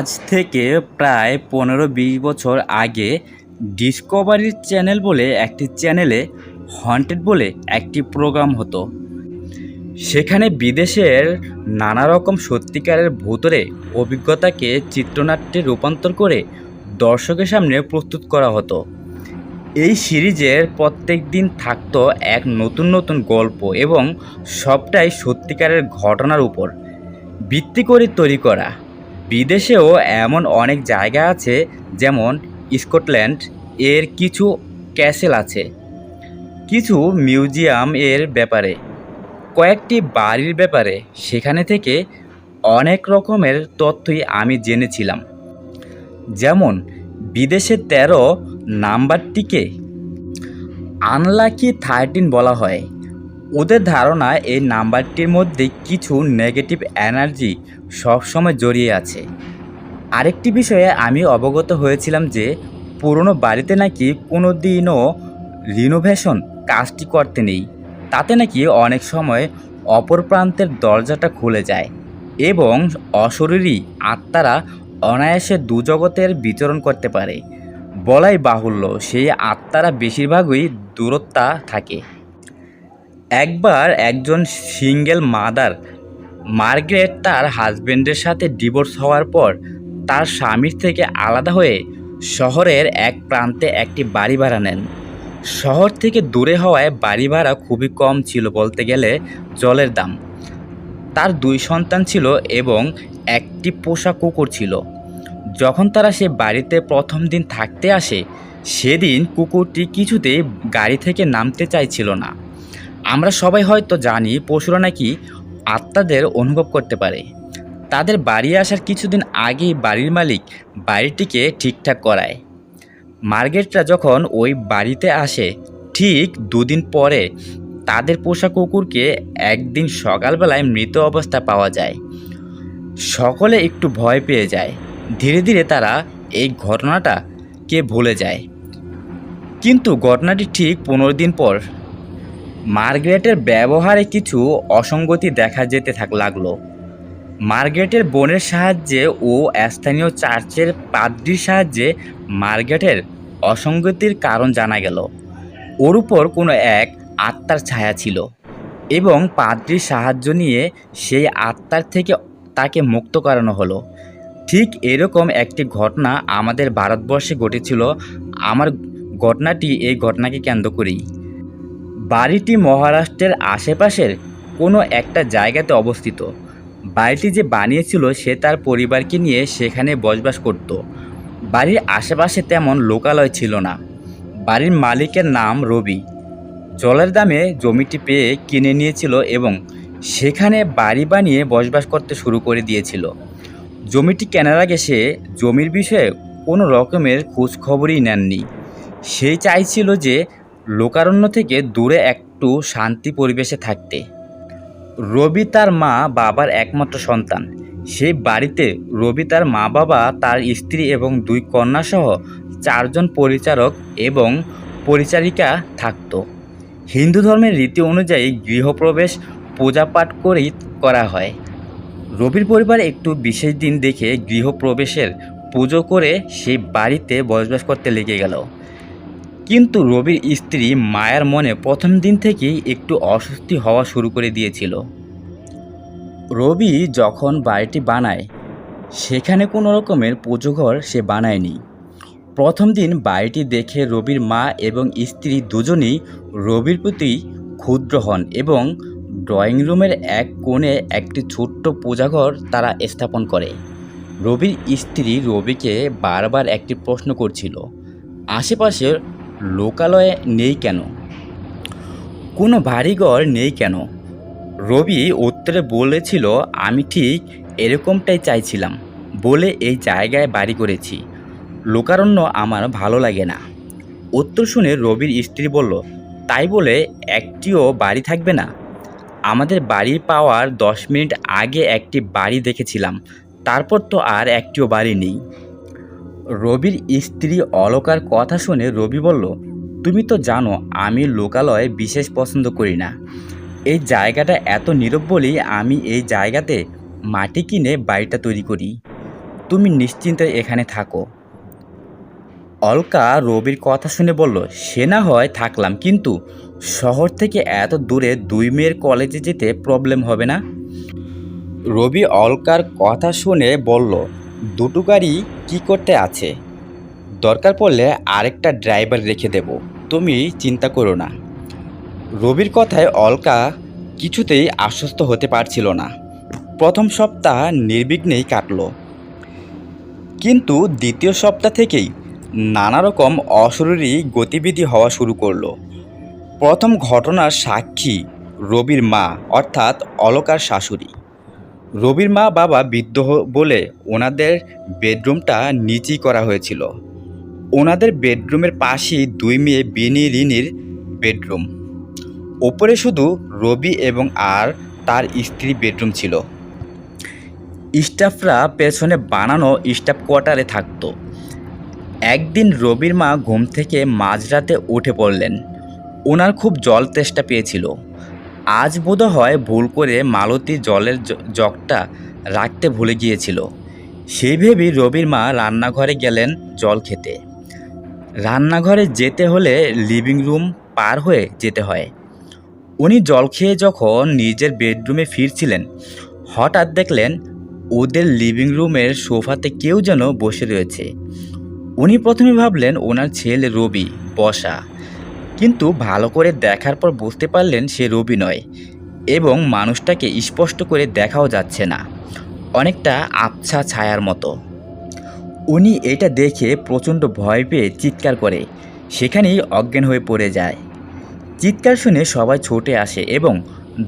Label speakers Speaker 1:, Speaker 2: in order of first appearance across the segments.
Speaker 1: আজ থেকে প্রায় পনেরো বিশ বছর আগে ডিসকভারি চ্যানেল বলে একটি চ্যানেলে হন্টেড বলে একটি প্রোগ্রাম হতো। সেখানে বিদেশের নানা রকম সত্যিকারের ভূতরে অভিজ্ঞতাকে চিত্রনাট্যে রূপান্তর করে দর্শকের সামনে প্রস্তুত করা হতো। এই সিরিজের প্রত্যেক দিন থাকতো এক নতুন নতুন গল্প এবং সবটাই সত্যিকারের ঘটনার উপর ভিত্তি করে তৈরি করা। বিদেশেও এমন অনেক জায়গা আছে, যেমন স্কটল্যান্ড, এর কিছু ক্যাসেল আছে। কিছু মিউজিয়াম এর ব্যাপারে। কয়েকটি বাড়ির ব্যাপারে, সেখানে থেকে অনেক রকমের তথ্যই আমি জেনেছিলাম। যেমন, বিদেশে তেরো নাম্বারটিকে আনলাকি থার্টিন বলা হয়। ওদের ধারণা এই নাম্বারটির মধ্যে কিছু নেগেটিভ এনার্জি সবসময় জড়িয়ে আছে। আরেকটি বিষয়ে আমি অবগত হয়েছিলাম যে, পুরনো বাড়িতে নাকি কোনো দিনও রিনোভেশন কাজটি করতে নেই। তাতে নাকি অনেক সময় অপর প্রান্তের দরজাটা খুলে যায় এবং অশরীরী আত্মারা অনায়াসে দুজগতের বিচরণ করতে পারে। বলাই বাহুল্য, সেই আত্মারা বেশিরভাগই দূরত্বা থাকে। একবার একজন সিঙ্গেল মাদার মার্গারেট তার হাজবেন্ডের সাথে ডিভোর্স হওয়ার পর তার স্বামীর থেকে আলাদা হয়ে শহরের এক প্রান্তে একটি বাড়ি ভাড়া নেন। শহর থেকে দূরে হওয়ায় বাড়ি ভাড়া খুবই কম ছিল বলতে গেলে জলের দাম। তার দুই সন্তান ছিল এবং একটি পোষা কুকুর ছিল। যখন তারা সে বাড়িতে প্রথম দিন থাকতে আসে, সেদিন কুকুরটি কিছুতেই গাড়ি থেকে নামতে চাইছিল না। আমরা সবাই হয়তো জানি, পশুরা নাকি আত্মাদের অনুভব করতে পারে। তাদের বাড়ি আসার কিছুদিন আগেই বাড়ির মালিক বাড়িটিকে ঠিকঠাক করায়। মার্গেটরা যখন ওই বাড়িতে আসে, ঠিক দুদিন পরে তাদের পোষা কুকুরকে একদিন সকালবেলায় মৃত অবস্থা পাওয়া যায়। সকলে একটু ভয় পেয়ে যায়। ধীরে ধীরে তারা এই ঘটনাটাকে ভুলে যায়। কিন্তু ঘটনাটি ঠিক পনেরো দিন পর মার্গারেটের ব্যবহারে কিছু অসঙ্গতি দেখা যেতে থাক লাগল। মার্গ্রেটের বোনের সাহায্যে ও স্থানীয় চার্চের পাদ্রির সাহায্যে মার্গ্রেটের অসঙ্গতির কারণ জানা গেল। ওর উপর কোনো এক আত্মার ছায়া ছিল এবং পাদ্রির সাহায্য নিয়ে সেই আত্মার থেকে তাকে মুক্ত করানো হলো। ঠিক এরকম একটি ঘটনা আমাদের ভারতবর্ষে ঘটেছিল। আমার ঘটনাটি এই ঘটনাকে কেন্দ্র করেই। বাড়িটি মহারাষ্ট্রের আশেপাশের কোনো একটা জায়গাতে অবস্থিত। বাড়িটি যে বানিয়েছিল সে তার পরিবারকে নিয়ে সেখানে বসবাস করত। বাড়ির আশেপাশে তেমন লোকালয় ছিল না। বাড়ির মালিকের নাম রবি। জলের দামে জমিটি পেয়ে কিনে নিয়েছিল এবং সেখানে বাড়ি বানিয়ে বসবাস করতে শুরু করে দিয়েছিল। জমিটি কেনার আগে সে জমির বিষয়ে কোনো রকমের খোঁজখবরই নেননি। সে চাইছিল যে লোকারণ্য থেকে দূরে একটু শান্তি পরিবেশে থাকতে। রবি তার মা বাবার একমাত্র সন্তান। সেই বাড়িতে রবি তার মা বাবা, তার স্ত্রী এবং দুই কন্যা সহ চারজন পরিচারক এবং পরিচারিকা থাকত। হিন্দু ধর্মের রীতি অনুযায়ী গৃহপ্রবেশ পূজাপাঠ করেই করা হয়। রবির পরিবার একটু বিশেষ দিন দেখে গৃহপ্রবেশের পুজো করে সেই বাড়িতে বসবাস করতে লেগে গেল। কিন্তু রবির স্ত্রী মায়ার মনে প্রথম দিন থেকেই একটু অস্বস্তি হওয়া শুরু করে দিয়েছিল। রবি যখন বাড়িটি বানায়, সেখানে কোনো রকমের পুজোঘর সে বানায়নি। প্রথম দিন বাড়িটি দেখে রবির মা এবং স্ত্রী দুজনেই রবির প্রতি ক্ষুদ্র হন এবং ড্রয়িং রুমের এক কোণে একটি ছোট্ট পূজাঘর তারা স্থাপন করে। রবির স্ত্রী রবিকে বারবার একটি প্রশ্ন করছিল। আশেপাশের লোকালয়ে নেই কেন? কোনো বাড়িঘর নেই কেন? রবি উত্তরে বলেছিল, আমি ঠিক এরকমটাই চাইছিলাম, বলে এই জায়গায় বাড়ি করেছি। লোকারণ্য আমার ভালো লাগে না। উত্তর শুনে রবির স্ত্রী বলল, তাই বলে একটিও বাড়ি থাকবে না? আমাদের বাড়ি পাওয়ার দশ মিনিট আগে একটি বাড়ি দেখেছিলাম, তারপর তো আর একটিও বাড়ি নেই। রবির স্ত্রী অলকার কথা শুনে রবি বলল, তুমি তো জানো, আমি লোকালয় বিশেষ পছন্দ করি না। এই জায়গাটা এত নীরব বলেই আমি এই জায়গাতে মাটি কিনে বাড়িটা তৈরি করি। তুমি নিশ্চিন্তে এখানে থাকো। অলকা রবির কথা শুনে বলল, সে না হয় থাকলাম, কিন্তু শহর থেকে এত দূরে দুই মেয়ের কলেজে যেতে প্রবলেম হবে না? রবি অলকার কথা শুনে বলল, দুটো গাড়ি কী করতে আছে? দরকার পড়লে আরেকটা ড্রাইভার রেখে দেব। তুমি চিন্তা করো না। রবির কথায় অলকা কিছুতেই আশ্বস্ত হতে পারছিল না। প্রথম সপ্তাহ নির্বিঘ্নেই কাটলো। কিন্তু দ্বিতীয় সপ্তাহ থেকেই নানা রকম অশরীরী গতিবিধি হওয়া শুরু করল। প্রথম ঘটনার সাক্ষী রবির মা, অর্থাৎ অলকার শাশুড়ি। রবির মা বাবা বৃদ্ধ বলে ওনাদের বেডরুমটা নিচেই করা হয়েছিল। ওনাদের বেডরুমের পাশেই দুই মেয়ে বিনি রিনির বেডরুম। ওপরে শুধু রবি এবং আর তার স্ত্রী বেডরুম ছিল। স্টাফরা পেছনে বানানো স্টাফ কোয়ার্টারে থাকতো। একদিন রবির মা ঘুম থেকে মাঝরাতে উঠে পড়লেন। ওনার খুব জল তেষ্টা পেয়েছিল। আজ বোধ হয় ভুল করে মালতী জলের জগটা রাখতে ভুলে গিয়েছিল। সেই ভেবেই রবির মা রান্নাঘরে গেলেন জল খেতে। রান্নাঘরে যেতে হলে লিভিং রুম পার হয়ে যেতে হয়। উনি জল খেয়ে যখন নিজের বেডরুমে ফিরছিলেন, হঠাৎ দেখলেন ওদের লিভিং রুমের সোফাতে কেউ যেন বসে রয়েছে। উনি প্রথমে ভাবলেন ওনার ছেলে রবি, বসা। কিন্তু ভালো করে দেখার পর বুঝতে পারলেন সে রবি নয় এবং মানুষটাকে স্পষ্ট করে দেখাও যাচ্ছে না, অনেকটা আবছা ছায়ার মতো। উনি এটা দেখে প্রচণ্ড ভয় পেয়ে চিৎকার করে, সেখানেই অজ্ঞান হয়ে পড়ে যায়। চিৎকার শুনে সবাই ছুটে আসে এবং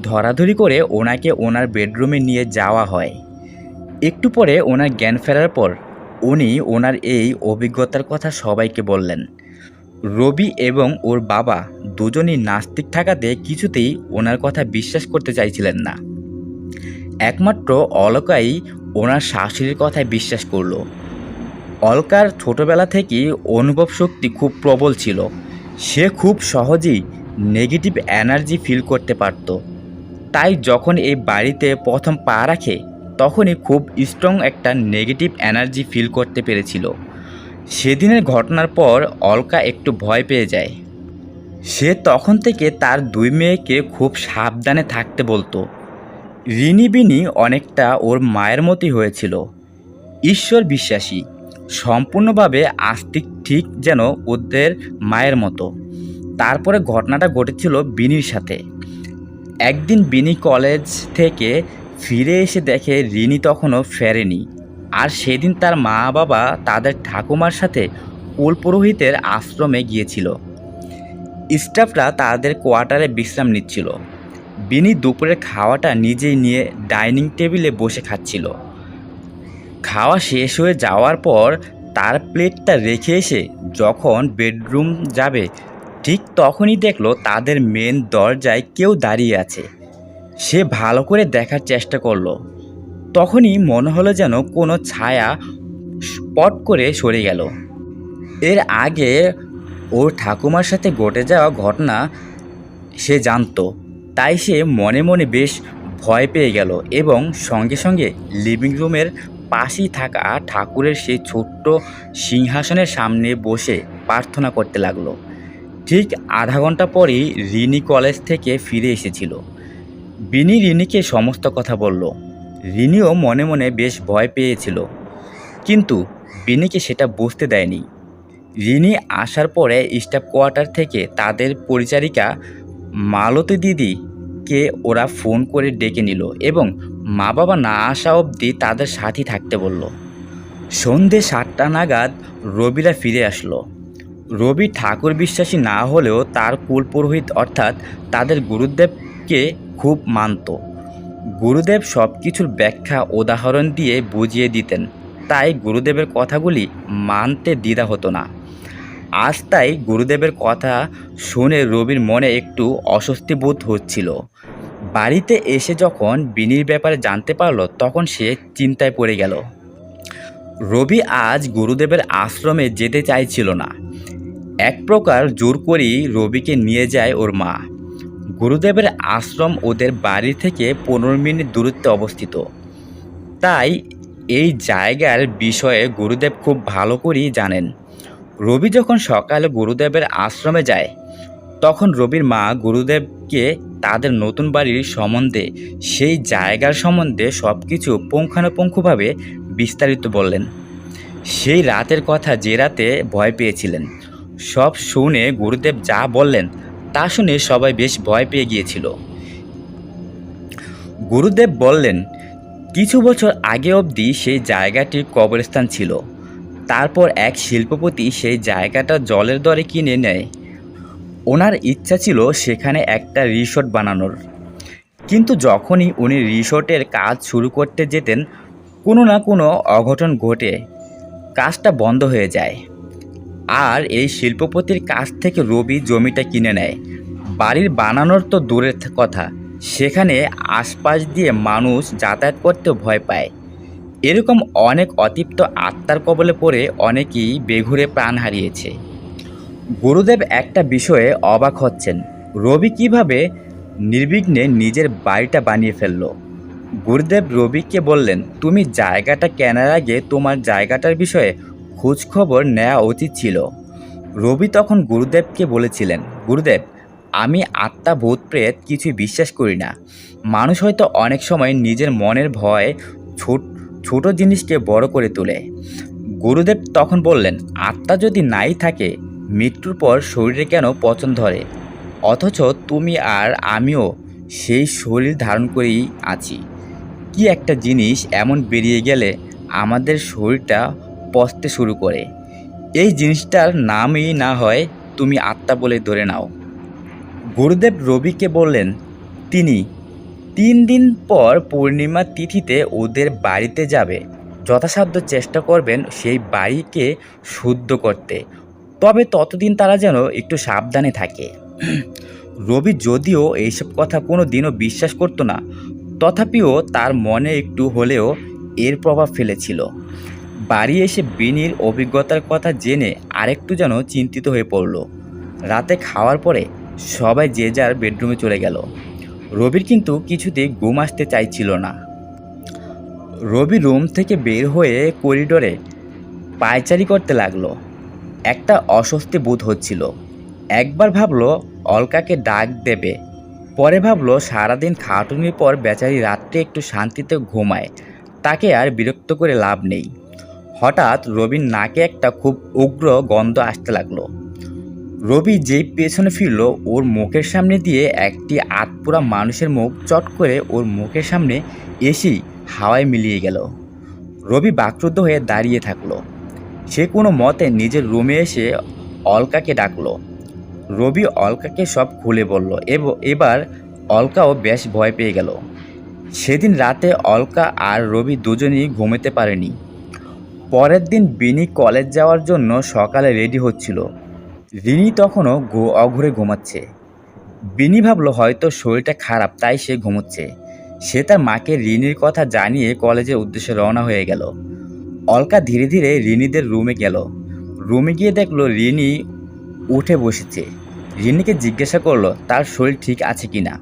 Speaker 1: ধরাধরি করে ওনাকে ওনার বেডরুমে নিয়ে যাওয়া হয়। একটু পরে ওনার জ্ঞান ফেরার পর উনি ওনার এই অভিজ্ঞতার কথা সবাইকে বললেন। রবি এবং ওর বাবা দুজনই নাস্তিক থাকাতে কিছুতেই ওনার কথা বিশ্বাস করতে চাইছিলেন না। একমাত্র অলকাই ওনার শাশুড়ির কথায় বিশ্বাস করল। অলকার ছোটবেলা থেকেই অনুভব শক্তি খুব প্রবল ছিল। সে খুব সহজেই নেগেটিভ এনার্জি ফিল করতে পারত। তাই যখন এই বাড়িতে প্রথম পা রাখে, তখনই খুব স্ট্রং একটা নেগেটিভ এনার্জি ফিল করতে পেরেছিল। সেদিনের ঘটনার পর অলকা একটু ভয় পেয়ে যায়। সে তখন থেকে তার দুই মেয়েকে খুব সাবধানে থাকতে বলতো। রিনি বিনি অনেকটা ওর মায়ের মতোই হয়েছিল। ঈশ্বর বিশ্বাসী, সম্পূর্ণভাবে আস্তিক ঠিক যেন ওদের মায়ের মতো। তারপরে ঘটনাটা ঘটেছিল বিনির সাথে। একদিন বিনি কলেজ থেকে ফিরে এসে দেখে রিনি তখনও ফেরেনি। আর সেদিন তার মা বাবা তাদের ঠাকুমার সাথে কুল পুরোহিতের আশ্রমে গিয়েছিল। স্টাফরা তাদের কোয়ার্টারে বিশ্রাম নিচ্ছিল। বিনি দুপুরের খাওয়াটা নিজেই নিয়ে ডাইনিং টেবিলে বসে খাচ্ছিল। খাওয়া শেষ হয়ে যাওয়ার পর তার প্লেটটা রেখে এসে যখন বেডরুম যাবে, ঠিক তখনই দেখল তাদের মেন দরজায় কেউ দাঁড়িয়ে আছে। সে ভালো করে দেখার চেষ্টা করল। তখনই মনে হলো যেন কোনো ছায়া স্পট করে সরে গেল। এর আগে ওর ঠাকুমার সাথে ঘটে যাওয়া ঘটনা সে জানতো। তাই সে মনে মনে বেশ ভয় পেয়ে গেল এবং সঙ্গে সঙ্গে লিভিং রুমের পাশেই থাকা ঠাকুরের সেই ছোট্ট সিংহাসনের সামনে বসে প্রার্থনা করতে লাগল। ঠিক আধা ঘণ্টা পরেই রিনি কলেজ থেকে ফিরে এসেছিল। বিনি রিনিকে সমস্ত কথা বলল। রিনিও মনে মনে বেশ ভয় পেয়েছিল। কিন্তু বিনিকে সেটা বুঝতে দেয়নি। রিনি আসার পরে স্টাফ কোয়ার্টার থেকে তাদের পরিচারিকা মালতী দিদিকে ওরা ফোন করে ডেকে নিল এবং মা বাবা না আসা অবধি তাদের সাথী থাকতে বলল। সন্ধে সাতটা নাগাদ রবিরা ফিরে আসলো। রবি ঠাকুর বিশ্বাসী না হলেও তার কুল পুরোহিত অর্থাৎ তাদের গুরুদেবকে খুব মানত। গুরুদেব সব কিছুর ব্যাখ্যা উদাহরণ দিয়ে বুঝিয়ে দিতেন। তাই গুরুদেবের কথাগুলি মানতে দ্বিধা হতো না। আজ তাই গুরুদেবের কথা শুনে রবির মনে একটু অস্বস্তি বোধ হচ্ছিল। বাড়িতে এসে যখন বিনির ব্যাপারে জানতে পারল, তখন সে চিন্তায় পড়ে গেল। রবি আজ গুরুদেবের আশ্রমে যেতে চাইছিল না। এক প্রকার জোর করেই রবিকে নিয়ে যায় ওর মা। গুরুদেবের আশ্রম ওদের বাড়ি থেকে পনেরো মিনিট দূরত্বে অবস্থিত। তাই এই জায়গার বিষয়ে গুরুদেব খুব ভালো করেই জানেন। রবি যখন সকালে গুরুদেবের আশ্রমে যায়, তখন রবির মা গুরুদেবকে তাদের নতুন বাড়ির সম্বন্ধে, সেই জায়গার সম্বন্ধে সব কিছু পুঙ্খানুপুঙ্খভাবে বিস্তারিত বললেন। সেই রাতের কথা যে রাতে ভয় পেয়েছিলেন। সব শুনে গুরুদেব যা বললেন তা শুনে সবাই বেশ ভয় পেয়ে গিয়েছিল। গুরুদেব বললেন, কিছু বছর আগে অবধি সেই জায়গাটি কবরস্থান ছিল। তারপর এক শিল্পপতি সেই জায়গাটা জলের দরে কিনে নেয়। ওনার ইচ্ছা ছিল সেখানে একটা রিসোর্ট বানানোর। কিন্তু যখনই উনি রিসোর্টের কাজ শুরু করতে যেতেন, কোনো না কোনো অঘটন ঘটে। কাজটা বন্ধ হয়ে যায়। আর এই শিল্পপতির কাছ থেকে রবি জমিটা কিনে নেয়। বাড়ির বানানোর তো দূরের কথা। সেখানে আশপাশ দিয়ে মানুষ যাতায়াত করতে ভয় পায়। এরকম অনেক অতিপ্ত আত্মার কবলে পড়ে অনেকেই বেঘুরে প্রাণ হারিয়েছে। গুরুদেব একটা বিষয়ে অবাক হচ্ছেন। রবি কীভাবে নির্বিঘ্নে নিজের বাড়িটা বানিয়ে ফেলল? গুরুদেব রবিকে বললেন, তুমি জায়গাটা কেনার আগে তোমার জায়গাটার বিষয়ে খোঁজ খবর নেওয়া উচিত ছিল। রবি তখন গুরুদেবকে বলেছিলেন, গুরুদেব, আমি আত্মা ভূত প্রেত কিছুই বিশ্বাস করি না। মানুষ হয়তো অনেক সময় নিজের মনের ভয়, ছোট ছোট জিনিসকে বড় করে তোলে। গুরুদেব তখন বললেন, আত্মা যদি নাই থাকে, মৃত্যুর পর শরীরে কেন পচন ধরে? অথচ তুমি আর আমিও সেই শরীর ধারণ করেই আছি। কি একটা জিনিস এমন বেরিয়ে গেলে আমাদের শরীরটা পচতে শুরু করে। এই জিনিসটার নামই না হয় তুমি আত্মা বলে ধরে নাও। গুরুদেব রবিকে বললেন, তিনি তিন দিন পর পূর্ণিমা তিথিতে ওদের বাড়িতে যাবে। যথাসাধ্য চেষ্টা করবেন সেই বাড়িকে শুদ্ধ করতে। তবে ততদিন তারা যেন একটু সাবধানে থাকে। রবি যদিও এইসব কথা কোনো দিনও বিশ্বাস করতো না, তথাপিও তার মনে একটু হলেও এর প্রভাব ফেলেছিল। বাড়ি এসে বিনির অভিজ্ঞতার কথা জেনে আরেকটু যেন চিন্তিত হয়ে পড়ল। রাতে খাওয়ার পরে সবাই যে যার বেডরুমে চলে গেল। রবির কিন্তু কিছুতেই ঘুম আসতে চাইছিল না। রবি রুম থেকে বের হয়ে করিডোরে পায়চারি করতে লাগল। একটা অস্বস্তি বোধ হচ্ছিল। একবার ভাবলো অলকাকে ডাক দেবে। পরে ভাবলো সারাদিন খাটুনির পর বেচারি রাত্রে একটু শান্তিতে ঘুমায়। তাকে আর বিরক্ত করে লাভ নেই। হঠাৎ রবির নাকে একটা খুব উগ্র গন্ধ আসতে লাগল। রবি যেই পেছনে ফিরল, ওর মুখের সামনে দিয়ে একটি আতপুরা মানুষের মুখ চট করে ওর মুখের সামনে এসেই হাওয়ায় মিলিয়ে গেল। রবি বাকরুদ্ধ হয়ে দাঁড়িয়ে থাকল। সে কোনো মতে নিজের রুমে এসে অলকাকে ডাকলো। রবি অলকাকে সব খুলে বলল, এব- এবার অলকাও বেশ ভয় পেয়ে গেল। সেদিন রাতে অলকা আর রবি দুজনেই ঘুমোতে পারেনি। পরের দিন বিনি কলেজ যাওয়ার জন্য সকালে রেডি হচ্ছিল। রিনি তখনও অঘুরে ঘুমাচ্ছে। বিনি ভাবলো, হয়তো শরীরটা খারাপ, তাই সে ঘুমোচ্ছে। সে তার মাকে রিনির কথা জানিয়ে কলেজের উদ্দেশ্যে রওনা হয়ে গেল। অলকা ধীরে ধীরে রিনিদের রুমে গেল। রুমে গিয়ে দেখল রিনি উঠে বসেছে। রিনিকে জিজ্ঞাসা করল, তার শরীর ঠিক আছে কি না?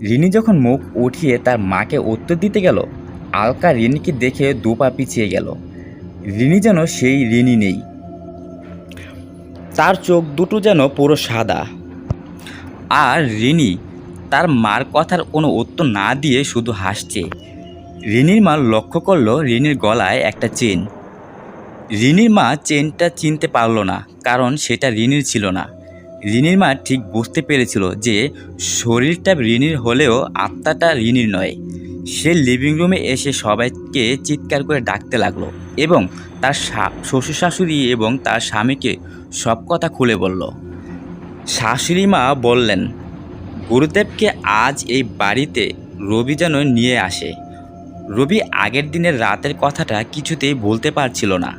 Speaker 1: রিনি যখন মুখ উঠিয়ে তার মাকে উত্তর দিতে গেল, আলকা রিনিকে দেখে দু পা পিছিয়ে গেল। রিনি যেন সেই ঋণী নেই। তার চোখ দুটো যেন পুরো সাদা। আর ঋণী তার মার কথার কোনো উত্তর না দিয়ে শুধু হাসছে। ঋণীর মা লক্ষ্য করল ঋণীর গলায় একটা চেন। ঋণীর মা চেনটা চিনতে পারল না, কারণ সেটা ঋণীর ছিল না। ঋণীর মা ঠিক বুঝতে পেরেছিল যে শরীরটা ঋণীর হলেও আত্মাটা ঋণীর নয়। সে লিভিং রুমে এসে সবাইকে চিৎকার করে ডাকতে লাগল এবং তার শ্বশুর শাশুড়ি এবং তার স্বামীকে সব কথা খুলে বলল। শাশুড়ি মা বললেন, গুরুদেবকে আজ এই বাড়িতে রবি যেন নিয়ে আসে। রবি আগের দিনের রাতের কথাটা কিছুতেই বলতে পারছিল না।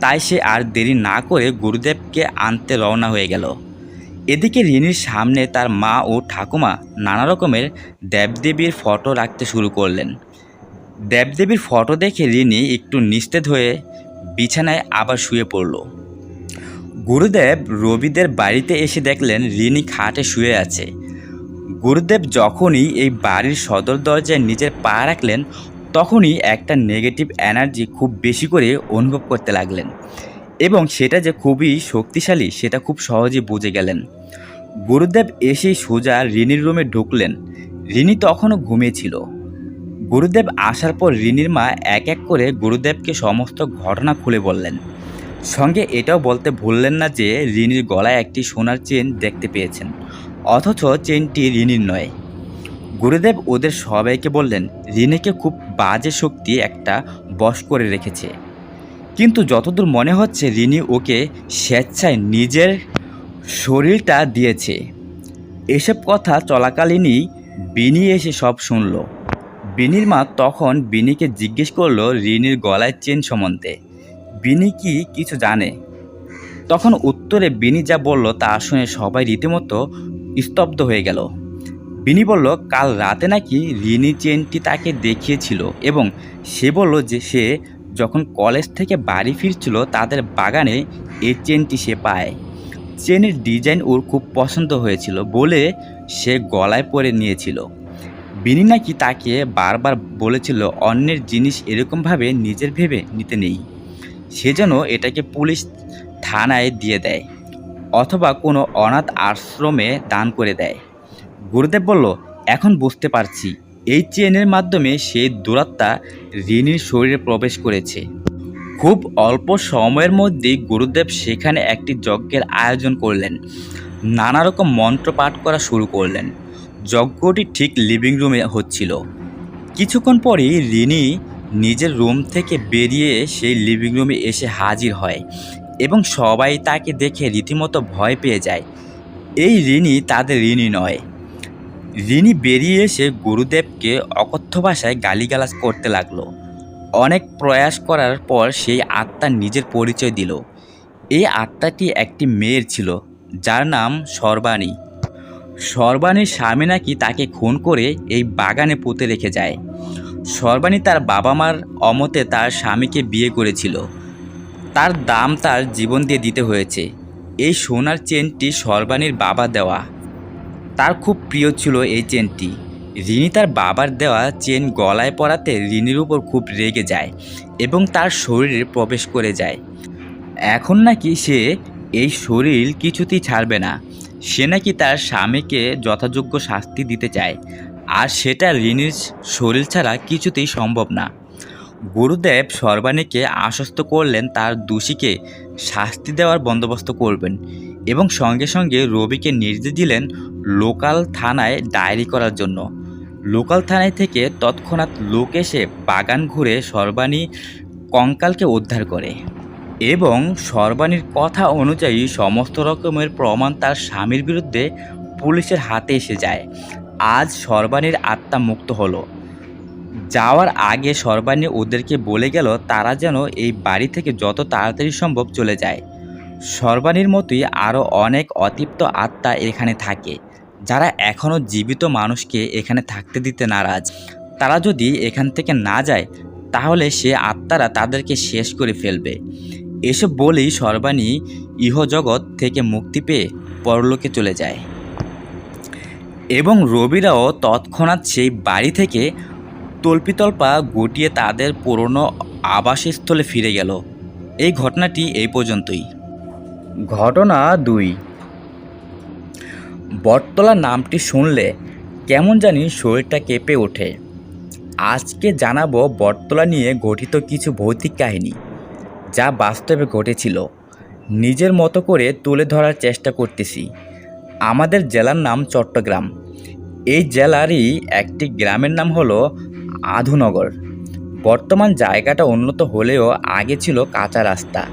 Speaker 1: তাই সে আর দেরি না করে গুরুদেবকে আনতে রওনা হয়ে গেল। এদিকে রিনির সামনে তার মা ও ঠাকুমা নানা রকমের দেবদেবীর ফটো রাখতে শুরু করলেন। দেবদেবীর ফটো দেখে রিনি একটু নিস্তেজ হয়ে বিছানায় আবার শুয়ে পড়ল। গুরুদেব রবিদের বাড়িতে এসে দেখলেন রিনি খাটে শুয়ে আছে। গুরুদেব যখনই এই বাড়ির সদর দরজায় নিজের পা রাখলেন, তখনই একটা নেগেটিভ এনার্জি খুব বেশি করে অনুভব করতে লাগলেন। এবং সেটা যে খুবই শক্তিশালী, সেটা খুব সহজে বুঝে গেলেন। গুরুদেব এসেই সোজা রিনির রুমে ঢুকলেন। রিনি তখনও ঘুমিয়েছিল। গুরুদেব আসার পর রিনির মা এক এক করে গুরুদেবকে সমস্ত ঘটনা খুলে বললেন। সঙ্গে এটাও বলতে ভুললেন না যে রিনির গলায় একটি সোনার চেন দেখতে পেয়েছেন। অথচ চেনটি রিনির নয়। গুরুদেব ওদের সবাইকে বললেন, রিনিকে খুব বাজে শক্তি একটা বশ করে রেখেছে। কিন্তু যতদূর মনে হচ্ছে, রিনি ওকে স্বেচ্ছায় নিজের শরীরটা দিয়েছে। এসব কথা চলাকালীনই বিনি এসে সব শুনল। বিনির মা তখন বিনিকে জিজ্ঞেস করল রিনির গলায় চেন সম্বন্ধে। বিনি কি কিছু জানে? তখন উত্তরে বিনি যা বলল তা শুনে সবাই রীতিমতো স্তব্ধ হয়ে গেল। বিনি বলল, কাল রাতে নাকি রিনি চেনটি তাকে দেখিয়েছিল এবং সে বলল যে সে যখন কলেজ থেকে বাড়ি ফিরছিল, তাদের বাগানে এই চেনটি সে পায়। চেনের ডিজাইন ওর খুব পছন্দ হয়েছিল বলে সে গলায় পরে নিয়েছিল। বিনি নাকি তাকে বারবার বলেছিল, অন্যের জিনিস এরকমভাবে নিজের ভেবে নিতে নেই। সে যেন এটাকে পুলিশ থানায় দিয়ে দেয় অথবা কোনো অনাথ আশ্রমে দান করে দেয়। গুরুদেব বলল, এখন বুঝতে পারছি। এই চেনের মাধ্যমে সেই দুরাত্মা রিনির শরীরে প্রবেশ করেছে। খুব অল্প সময়ের মধ্যেই গুরুদেব সেখানে একটি যজ্ঞের আয়োজন করলেন। নানা রকম মন্ত্র পাঠ করা শুরু করলেন। যজ্ঞটি ঠিক লিভিং রুমে হচ্ছিল। কিছুক্ষণ পরেই রিনি নিজের রুম থেকে বেরিয়ে সেই লিভিং রুমে এসে হাজির হয় এবং সবাই তাকে দেখে রীতিমতো ভয় পেয়ে যায়। এই রিনি তাদের রিনি নয়। রিনি বেরিয়ে এসে গুরুদেবকে অকথ্য ভাষায় গালিগালাজ করতে লাগল। অনেক প্রয়াস করার পর সেই আত্মা নিজের পরিচয় দিল। এই আত্মাটি একটি মেয়ের ছিল, যার নাম সর্বাণী। সর্বাণীর স্বামী নাকি তাকে খুন করে এই বাগানে পুঁতে রেখে যায়। সর্বাণী তার বাবা মার অমতে তার স্বামীকে বিয়ে করেছিল। তার দাম তার জীবন দিয়ে দিতে হয়েছে। এই সোনার চেনটি সর্বাণীর বাবা দেওয়া। তার খুব প্রিয় ছিল এই চেনটি। রিনি তার বাবার দেওয়া চেন গলায় পরাতে রিনির উপর খুব রেগে যায় এবং তার শরীরে প্রবেশ করে যায়। এখন নাকি সে এই শরীর কিছুতেই ছাড়বে না। সে নাকি তার স্বামীকে যথাযোগ্য শাস্তি দিতে চায়। আর সেটা রিনির শরীর ছাড়া কিছুতেই সম্ভব না। গুরুদেব সর্বাণীকে আশ্বস্ত করলেন তার দোষীকে শাস্তি দেওয়ার বন্দোবস্ত করবেন। এবং সঙ্গে সঙ্গে রবিকে নির্দেশ দিলেন লোকাল থানায় ডায়েরি করার জন্য। লোকাল থানায় থেকে তৎক্ষণাৎ লোক এসে বাগান ঘুরে সর্বাণী কঙ্কালকে উদ্ধার করে এবং সর্বাণীর কথা অনুযায়ী সমস্ত রকমের প্রমাণ তার স্বামীর বিরুদ্ধে পুলিশের হাতে এসে যায়। আজ সর্বাণীর আত্মা মুক্ত হলো। যাওয়ার আগে সর্বাণী ওদেরকে বলে গেল, তারা যেন এই বাড়ি থেকে যত তাড়াতাড়ি সম্ভব চলে যায়। সর্বাণীর মতোই আরও অনেক অতৃপ্ত আত্মা এখানে থাকে। যারা এখনও জীবিত মানুষকে এখানে থাকতে দিতে নারাজ। তারা যদি এখান থেকে না যায়, তাহলে সে আত্মারা তাদেরকে শেষ করে ফেলবে। এসব বলেই সর্বাণী ইহজগৎ থেকে মুক্তি পেয়ে পরলোকে চলে যায়। এবং রবিরাও তৎক্ষণাৎ সেই বাড়ি থেকে তল্পিতল্পা গুটিয়ে তাদের পুরনো আবাসস্থলে ফিরে গেল। এই ঘটনাটি এই পর্যন্তই। ঘটনা দুই। বটতলা নামটি শুনলে কেমন জানি শরীরটা কেঁপে ওঠে। আজকে জানাব বটতলা নিয়ে গঠিত কিছু ভৌতিক কাহিনী, যা বাস্তবে ঘটেছিল। নিজের মতো করে তুলে ধরার চেষ্টা করতেছি। আমাদের জেলার নাম চট্টগ্রাম। এই জেলারই একটি গ্রামের নাম হলো আধুনগর। বর্তমান জায়গাটা উন্নত হলেও আগে ছিল কাঁচা রাস্তা।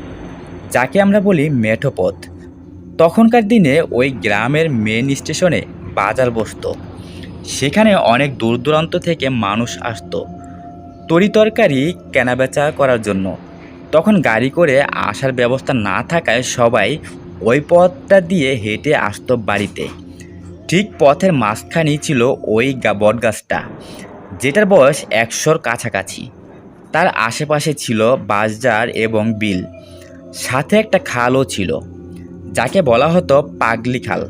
Speaker 1: যাকে আমরা বলি মেঠো পথ তখনকার দিনে ওই গ্রামের মেন স্টেশনে বাজার বসতো। সেখানে অনেক দূর দূরান্ত থেকে মানুষ আসতো। তরিতরকারি কেনাবেচা করার জন্য। তখন গাড়ি করে আসার ব্যবস্থা না থাকায় সবাই ওই পথটা দিয়ে হেঁটে আসতো বাড়িতে। ঠিক পথের মাঝখানেই ছিল ওই বটগাছটা, যেটার বয়স একশোর কাছাকাছি। তার আশেপাশে ছিল বাঁশঝাড় এবং বিল। সাথে একটা খালও ছিল, যাকে বলা হতো পাগলি খাল।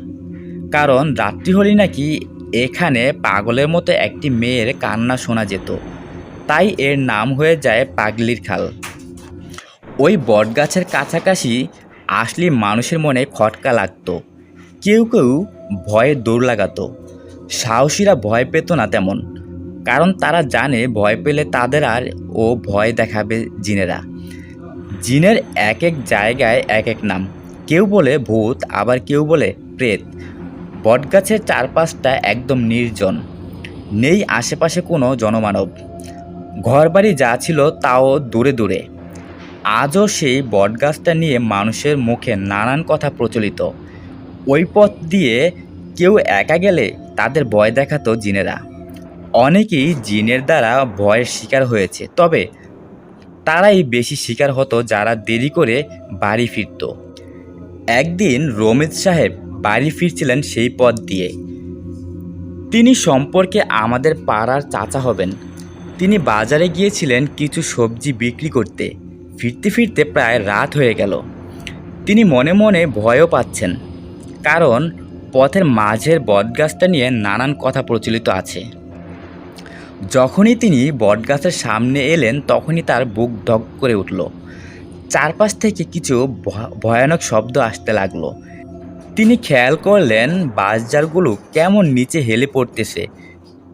Speaker 1: কারণ রাত্রি হলেই নাকি এখানে পাগলের মতো একটি মেয়ের কান্না শোনা যেত। তাই এর নাম হয়ে যায় পাগলির খাল। ওই বটগাছের কাছাকাছি আসলে মানুষের মনে খটকা লাগতো। কেউ কেউ ভয়ে দৌড় লাগাতো। সাহসীরা ভয় পেত না তেমন, কারণ তারা জানে ভয় পেলে তাদের আর ও ভয় দেখাবে জিনেরা। জিনের এক এক জায়গায় এক এক নাম। কেউ বলে ভূত, আবার কেউ বলে প্রেত। বটগাছের চারপাশটা একদম নির্জন। নেই আশেপাশে কোনো জনমানব। ঘরবাড়ি যা ছিল তাও দূরে দূরে। আজও সেই বটগাছটা নিয়ে মানুষের মুখে নানান কথা প্রচলিত। ওই পথ দিয়ে কেউ একা গেলে তাদের ভয় দেখাতো জিনেরা। অনেকেই জিনের দ্বারা ভয়ের শিকার হয়েছে। তবে তারাই বেশি শিকার হতো যারা দেরি করে বাড়ি ফিরত। একদিন রমিত সাহেব বাড়ি ফিরছিলেন সেই পথ দিয়ে। তিনি সম্পর্কে আমাদের পাড়ার চাচা হবেন। তিনি বাজারে গিয়েছিলেন কিছু সবজি বিক্রি করতে। ফিরতে ফিরতে প্রায় রাত হয়ে গেল। তিনি মনে মনে ভয়ও পাচ্ছেন, কারণ পথের মাঝের বটগাছটা নিয়ে নানান কথা প্রচলিত আছে। যখনই তিনি বটগাছের সামনে এলেন, তখনই তার বুক ধক করে উঠল। চারপাশ থেকে কিছু ভয়ানক শব্দ আসতে লাগল। তিনি খেয়াল করলেন বাসজারগুলো কেমন নিচে হেলে পড়তেছে।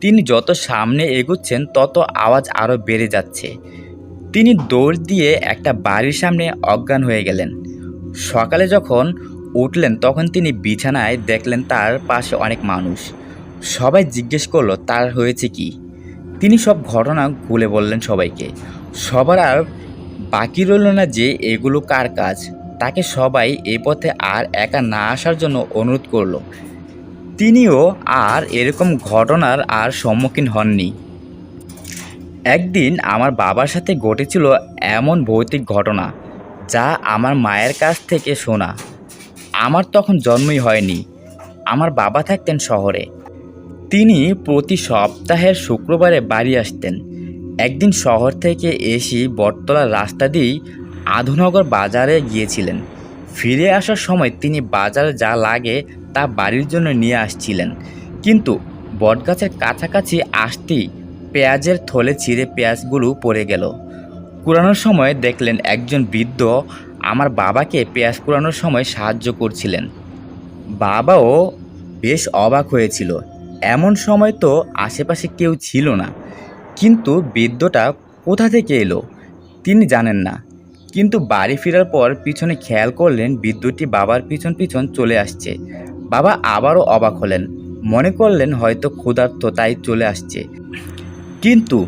Speaker 1: তিনি যত সামনে এগোচ্ছেন, তত আওয়াজ আরও বেড়ে যাচ্ছে। তিনি দৌড় দিয়ে একটা বাড়ির সামনে অজ্ঞান হয়ে গেলেন। সকালে যখন উঠলেন, তখন তিনি বিছানায় দেখলেন তার পাশে অনেক মানুষ। সবাই জিজ্ঞেস করল, তার হয়েছে কি? তিনি সব ঘটনা খুলে বললেন সবাইকে। সবার আর বাকি রইল না যে এগুলো কার কাজ। তাকে সবাই এ পথে আর একা না আসার জন্য অনুরোধ করল। তিনিও আর এরকম ঘটনার আর সম্মুখীন হননি। একদিন আমার বাবার সাথে ঘটেছিল এমন ভৌতিক ঘটনা, যা আমার মায়ের কাছ থেকে শোনা। আমার তখন জন্মই হয়নি। আমার বাবা থাকতেন শহরে। তিনি প্রতি সপ্তাহের শুক্রবারে বাড়ি আসতেন। একদিন শহর থেকে এসে বটতলার রাস্তা দিয়েই আধুনগর বাজারে গিয়েছিলেন। ফিরে আসার সময় তিনি বাজারে যা লাগে তা বাড়ির জন্য নিয়ে আসছিলেন। কিন্তু বটগাছের কাছাকাছি আসতেই পেঁয়াজের থলে ছিঁড়ে পেঁয়াজগুলো পড়ে গেল। কুড়ানোর সময় দেখলেন একজন বৃদ্ধ আমার বাবাকে পেঁয়াজ কুড়ানোর সময় সাহায্য করছিলেন। বাবাও বেশ অবাক হয়েছিল। এমন সময় তো আশেপাশে কেউ ছিল না। কিন্তু বৃদ্ধটা কোথা থেকে এলো? তিনি জানেন না। কিন্তু বাড়ি ফেরার পর পিছনে খেয়াল করলেন বিদ্যুৎটি বাবার পিছন পিছন চলে আসছে। বাবা আবারও অবাক হলেন। মনে করলেন হয়তো ক্ষুধার্ত তাই চলে আসছে। কিন্তু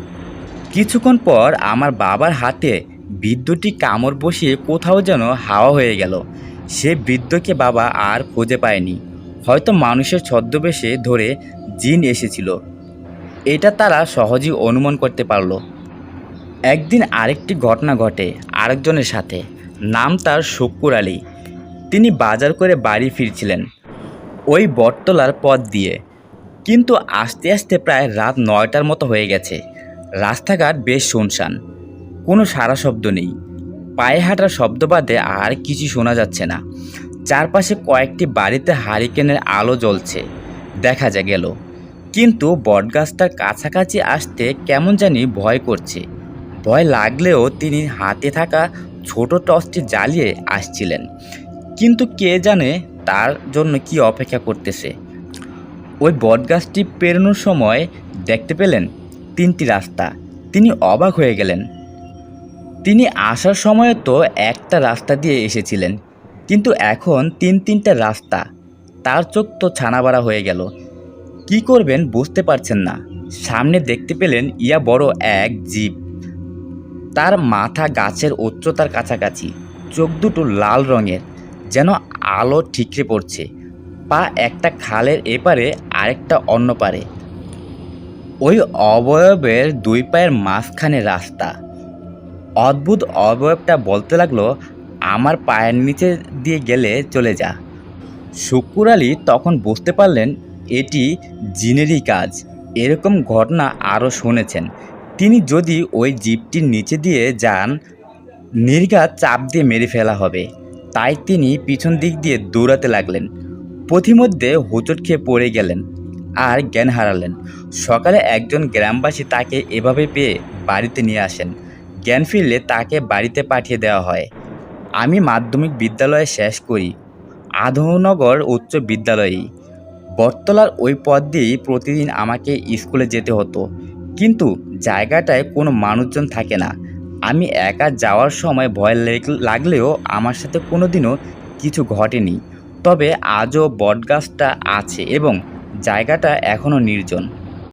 Speaker 1: কিছুক্ষণ পর আমার বাবার হাতে বিদ্যুৎটি কামড় বসিয়ে কোথাও যেন হাওয়া হয়ে গেল। সে বৃদ্ধকে বাবা আর খুঁজে পায়নি। হয়তো মানুষের ছদ্মবেশে ধরে জিন এসেছিল। এটা তারা সহজেই অনুমান করতে পারল। একদিন আরেকটি ঘটনা ঘটে আরেকজনের সাথে। নাম তার শুক্কুর আলী। তিনি বাজার করে বাড়ি ফিরছিলেন ওই বটতলার পথ দিয়ে। কিন্তু আস্তে আস্তে প্রায় রাত নয়টার মতো হয়ে গেছে। রাস্তাঘাট বেশ শুনশান। কোনো সারা শব্দ নেই। পায়ে হাঁটার শব্দ বাদে আর কিছু শোনা যাচ্ছে না। চারপাশে কয়েকটি বাড়িতে হারিকেনের আলো জ্বলছে। দেখা যা গেল। কিন্তু বটগাছটার কাছাকাছি আসতে কেমন জানি ভয় করছে। ভয় লাগলেও তিনি হাতে থাকা ছোট টর্চটি জ্বালিয়ে আসছিলেন। কিন্তু কে জানে তার জন্য কি অপেক্ষা করতেছে। ওই বটগাছটি পেরোনোর সময় দেখতে পেলেন তিনটি রাস্তা। তিনি অবাক হয়ে গেলেন। তিনি আসার সময় তো একটা রাস্তা দিয়ে এসেছিলেন। কিন্তু এখন তিন তিনটা রাস্তা। তার চোখ তো ছানাবাড়া হয়ে গেল। কি করবেন বুঝতে পারছেন না। সামনে দেখতে পেলেন ইয়া বড় এক জীব। তার মাথা গাছের উচ্চতার কাছাকাছি। চোখ দুটো লাল রঙের, যেন আলো ঠিকরে পড়ছে। পা একটা খালের এপারে, আরেকটা অন্য পারে। ওই অবয়বের দুই পায়ের মাঝখানে রাস্তা। অদ্ভুত অবয়বটা বলতে লাগল, আমার পায়ের নিচে দিয়ে গেলে চলে যা। শুকুর আলী তখন বুঝতে পারলেন এটি জিনেরই কাজ। এরকম ঘটনা আরও শুনেছেন। তিনি যদি ওই জিপটির নিচে দিয়ে যান নির্ঘাত চাপ দিয়ে মেরে ফেলা হবে। তাই তিনি পিছন দিক দিয়ে দৌড়াতে লাগলেন। পথিমধ্যে হোঁচট খেয়ে পড়ে গেলেন আর জ্ঞান হারালেন। সকালে একজন গ্রামবাসী তাকে এভাবে পেয়ে বাড়িতে নিয়ে আসেন। জ্ঞান ফিরলে তাকে বাড়িতে পাঠিয়ে দেওয়া হয়। আমি মাধ্যমিক বিদ্যালয়ে শেষ করি। আধনগর উচ্চ বিদ্যালয়ে বটতলার ওই পথ দিয়েই প্রতিদিন আমাকে স্কুলে যেতে হতো। কিন্তু জায়গাটায় কোনো মানুষজন থাকে না। আমি একা যাওয়ার সময় ভয় লেগ- লাগলেও আমার সাথে কোনো দিনও কিছু ঘটেনি। তবে আজও বটগাছটা আছে এবং জায়গাটা এখনও নির্জন।